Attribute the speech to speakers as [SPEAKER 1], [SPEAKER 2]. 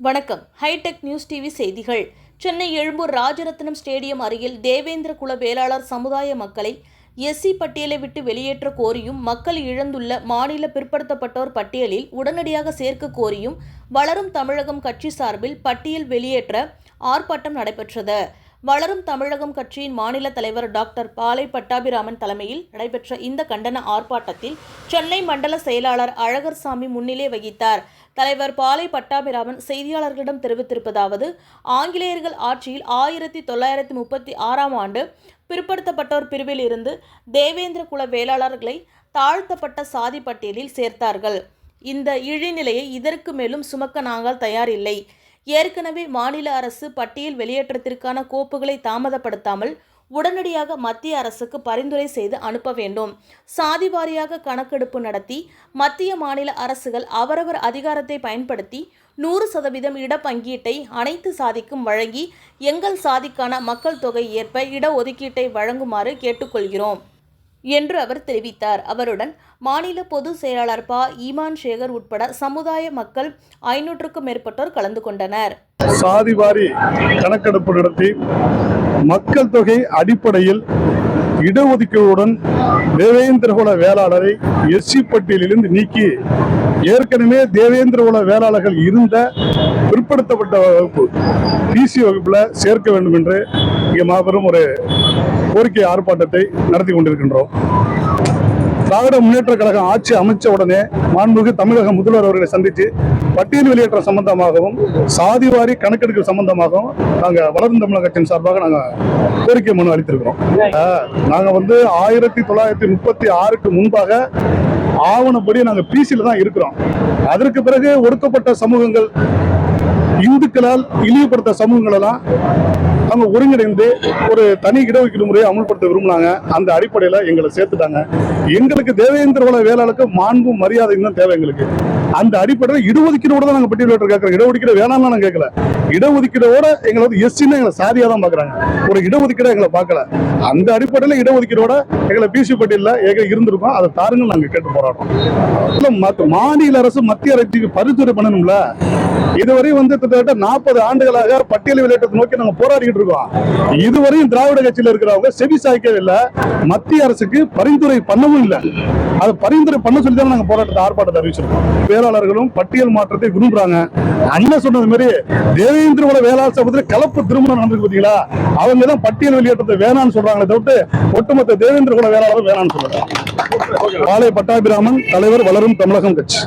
[SPEAKER 1] வணக்கம். Hitech news TV செய்திகள். Chennai Egmore Rajaratnam stadium அருகில் தேவேந்திர குல வேளாளர் சமுதாய மக்களை எஸ்சி பட்டியலை விட்டு வெளியேற்ற கோரியும் மக்கள் இழந்துள்ள மாநில பிற்படுத்தப்பட்டோர் பட்டியலில் உடனடியாக சேர்க்க கோரியும் வளரும் தமிழகம் கட்சி சார்பில் பட்டியல் வெளியேற்ற ஆர்ப்பாட்டம் நடைபெற்றது. வளரும் தமிழகம் கட்சியின் மாநில தலைவர் டாக்டர் பாலை பட்டாபிராமன் தலைமையில் நடைபெற்ற இந்த கண்டன ஆர்ப்பாட்டத்தில் சென்னை மண்டல செயலாளர் அழகர்சாமி முன்னிலை வகித்தார். தலைவர் பாலை பட்டாபிராமன் செய்தியாளர்களிடம் தெரிவித்திருப்பதாவது ஆங்கிலேயர்கள் ஆட்சியில் ஆயிரத்தி தொள்ளாயிரத்தி முப்பத்தி ஆறாம் ஆண்டு பிற்படுத்தப்பட்டோர் பிரிவில் இருந்து தேவேந்திர குல வேளாளர்களை தாழ்த்தப்பட்ட சாதி பட்டியலில் சேர்த்தார்கள். இந்த இழிநிலையை இதற்கு மேலும் சுமக்க நாங்கள் தயாரில்லை. ஏற்கனவே மாநில அரசு பட்டியல் வெளியேற்றத்திற்கான கோப்புகளை தாமதப்படுத்தாமல் உடனடியாக மத்திய அரசுக்கு பரிந்துரை செய்து அனுப்ப வேண்டும். சாதி வாரியாக கணக்கெடுப்பு நடத்தி மத்திய மாநில அரசுகள் அவரவர் அதிகாரத்தை பயன்படுத்தி நூறு சதவீதம் இடப்பங்கீட்டை அனைத்து சாதிக்கும் வழங்கி எங்கள் சாதிக்கான மக்கள் தொகை ஏற்ப இடஒதுக்கீட்டை வழங்குமாறு கேட்டுக்கொள்கிறோம். என்று அவர் தெரிவித்தார். அவருடன் மாநில பொதுச் செயலாளர் பா. ஈமான் சேகர் உட்பட சமுதாய மக்கள் ஐநூற்றுக்கும் மேற்பட்டோர் கலந்து கொண்டனர்.
[SPEAKER 2] சாதி வாரி கணக்கெடுப்பு நடத்தி மக்கள் தொகை அடிப்படையில் இடஒதுக்கீடுடன் தேவேந்திரகுல வேளாளரை எஸ்சி பட்டியலிலிருந்து நீக்கி ஏற்கனவே தேவேந்திரகுல வேளாளர்கள் இருந்த பிற்படுத்தப்பட்ட வகுப்பு பிசி வகுப்பில் சேர்க்க வேண்டும் என்று இங்கே மாபெரும் ஒரு கோரிக்கை ஆர்ப்பாட்டத்தை நடத்தி கொண்டிருக்கின்றோம். திராவிட முன்னேற்ற கழகம் ஆட்சி அமைச்ச உடனே மாண்புமிகு தமிழக முதல்வர் அவர்களை சந்தித்து பட்டியல் வெளியேற்றம் சம்பந்தமாகவும் சாதிவாரி கணக்கெடுப்பு சம்பந்தமாகவும் நாங்க வளரும் தமிழக கட்சியின் சார்பாக நாங்க கோரிக்கை மனு அளித்திருக்கிறோம். நாங்கள் நாங்க வந்து ஆயிரத்தி தொள்ளாயிரத்தி முப்பத்தி ஆறுக்கு முன்பாக ஆவணப்படி நாங்க பிசியில் தான் இருக்கிறோம். அதற்கு பிறகு ஒடுக்கப்பட்ட சமூகங்கள் இந்துக்களால் இழிவுபடுத்த சமூகங்கள் எல்லாம் ஒருங்கிணைந்து ஒரு தனி இடஒதுக்கீடு முறையை அமல்படுத்த விரும்பினாங்க. அந்த அடிப்படையில எங்களை சேர்த்துட்டாங்க. எங்களுக்கு தேவேந்திர குல வேளாளுக்கு மாண்பும் மரியாதையும் தான் தேவை எங்களுக்கு. அந்த அடிப்படையில் இடஒதுக்கீடோட தான் நாங்கள் பட்டியலிட்டு கேட்குறோம். இடஒதுக்கீடு வேணாம்னு நாங்க கேட்கல. இடஒதுக்கீடோட எங்களை வந்து எஸ்சின்னு எங்களை சாதியாக தான் பார்க்குறாங்க ஒரு இடஒதுக்கீடை எங்களை பார்க்கல. அந்த அடிப்படையில் இடஒதுக்கீடோட எங்களை பிசி பட்டியலில் எங்களை இருந்திருக்கோம். அதை தாருங்க நாங்கள் கேட்டு போராடுறோம். இல்ல, மாநில அரசு மத்திய அரசுக்கு பரிந்துரை பண்ணணும்ல? இதுவரை வந்து கிட்டத்தட்ட நாற்பது ஆண்டுகளாக பட்டியல் வெளியேற்றத்தை நோக்கி நாங்கள் போராடிக்கிட்டு இருக்கோம். இதுவரையும் திராவிட கட்சியில் இருக்கிறவங்க செவி சாய்க்கவே மத்திய அரசுக்கு பரிந்துரை பண்ணவும் இல்லை. அதை பரிந்துரை பண்ண சொல்லி தான் நாங்கள் போராட்டத்தை ஆர்ப்பாட்டத்தை அறிவிச்சிருக்கோம். பேராளர்களும் பட்டியல் மாற்றத்தை விரும்புகிறாங்க அண்ணன் சொன்னது மாதிரி தேவேந்திரோட வேளாண் சமூகத்தில் கலப்பு திருமணம் நடந்திருக்கு பாத்தீங்களா? அவங்க தான் பட்டியல் வெளியேற்றத்தை வேணாம்னு சொல்றாங்களே தவிர்த்து ஒட்டுமொத்த தேவேந்திர கூட வேளாளரும் வேணாம்னு சொல்றாங்க. பாலை பட்டாபிராமன் தலைவர் வளரும் தமிழகம் கட்சி.